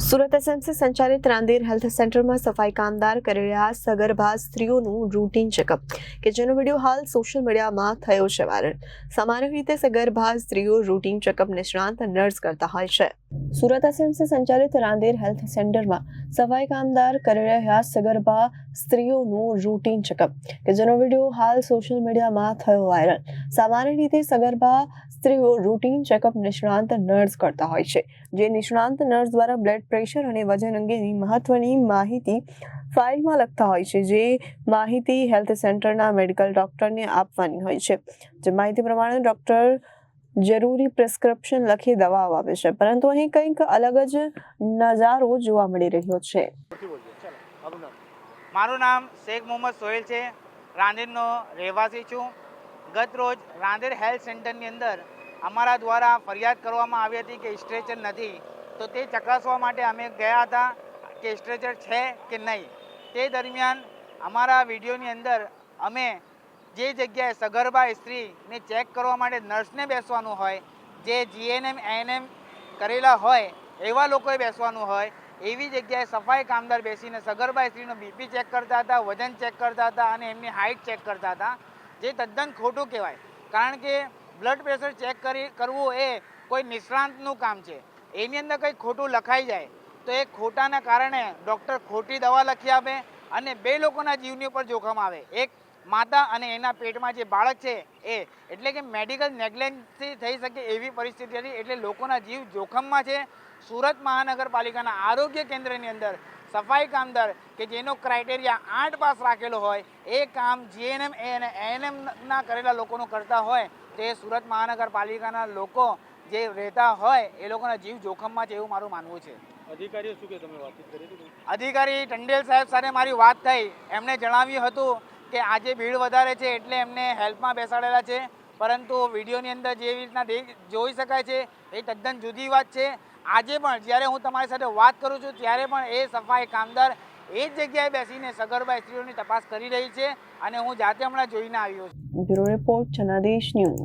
Surat SMC સંચાલિત Rander health સેન્ટરમાં સફાઈ કામદાર કરી રહ્યા સગર્ભા સ્ત્રીઓનું રૂટીન ચેકઅપ કે જેનો વીડિયો હાલ સોશિયલ મીડિયામાં થયો છે વાયરલ સામાન્ય રીતે સગર્ભા સ્ત્રીઓ રૂટીન ચેકઅપ નિષ્ણાંત નર્સ કરતા હોય છે. સુરત એસએમસી સંચાલિત રાંદેર હેલ્થ સેન્ટરમાં સફાઈ કામદાર કરી રહ્યા સગર્ભા સ્ત્રીઓનું રૂટીન ચેકઅપ કે જેનો વીડિયો હાલ સોશિયલ મીડિયામાં થયો વાયરલ સામાન્ય રીતે સગર્ભા સ્ત્રીઓ રૂટીન ચેકઅપ નિષ્ણાંત નર્સ કરતા હોય છે. જે નિષ્ણાંત નર્સ દ્વારા બ્લડ પ્રેશર અને વજન અંગેની મહત્વની માહિતી ફાઇલમાં લખતા હોય છે. જે માહિતી હેલ્થ સેન્ટરના મેડિકલ ડોક્ટરને આપવાની હોય છે. જે માહિતી પ્રમાણે ડોક્ટર જરૂરી પ્રિસ્ક્રિપ્શન લખી દવાઓ આપે છે. પરંતુ અહીં કંઈક અલગ જ નજારો જોવા મળી રહ્યો છે. મારું નામ શેખ મોહમ્મદ સોહેલ છે. રાંદેરનો રહેવાસી છું. ગત રોજ રાંદેર હેલ્થ સેન્ટરની અંદર અમારા દ્વારા ફરિયાદ કરવામાં આવી હતી કે સ્ટ્રેચર નથી. તો તે ચકાસવા માટે અમે ગયા હતા કે સ્ટ્રેચર છે કે નહીં. તે દરમિયાન અમારા વિડીયોની અંદર અમે જે જગ્યાએ સગર્ભા સ્ત્રીને ચેક કરવા માટે નર્સને બેસવાનું હોય, જે જીએનએમ, એએનએમ કરેલા હોય, એવા લોકોએ બેસવાનું હોય, એવી જગ્યાએ સફાઈ કામદાર બેસીને સગર્ભા સ્ત્રીનો બીપી ચેક કરતા હતા, વજન ચેક કરતા હતા અને એમની હાઇટ ચેક કરતા હતા. જે તદ્દન ખોટું કહેવાય. કારણ કે બ્લડ પ્રેશર ચેક કરી, કરવું એ કોઈ નિષ્ણાંતનું કામ છે. એની અંદર કંઈ ખોટું લખાઈ જાય, તો એ ખોટાના કારણે ડૉક્ટર ખોટી દવા લખી આપે અને બે લોકોના જીવની ઉપર જોખમ આવે. એક માતા અને એના પેટમાં જે બાળક છે એ, એટલે કે મેડિકલ નેગ્લેન્સથી થઈ શકે એવી પરિસ્થિતિ હતી, એટલે લોકોના જીવ જોખમમાં છે. સુરત મહાનગરપાલિકાના આરોગ્ય કેન્દ્રની અંદર સફાઈ કામદાર કે જેનો ક્રાઇટેરિયા આઠ પાસ રાખેલો હોય એ કામ જીએનએમ અને એએનએમના કરેલા લોકોનું કરતા હોય તે સુરત મહાનગરપાલિકાના લોકો જે રહેતા હોય એ લોકોના જીવ જોખમમાં છે એવું મારું માનવું છે. અધિકારીઓ શું કે તમે વાતચીત કરી અધિકારી ટંડેલ સાહેબ સાથે મારી વાત થઈ. એમણે જણાવ્યું હતું કે આજે ભીડ વધારે છે એટલે એમને હેલ્પમાં બેસાડેલા છે. પરંતુ વિડીયોની અંદર જેવી રીતના જોઈ શકાય છે. એ તદ્દન જુદી વાત છે. આજે પણ, જ્યારે હું તમારી સાથે વાત કરું છું, ત્યારે પણ એ સફાઈ કામદાર એ જ જગ્યાએ બેસીને સગર્ભા સ્ત્રીઓની તપાસ કરી રહી છે અને હું જાતે હમણાં જોઈને આવ્યો છું. Report, Janadesh news.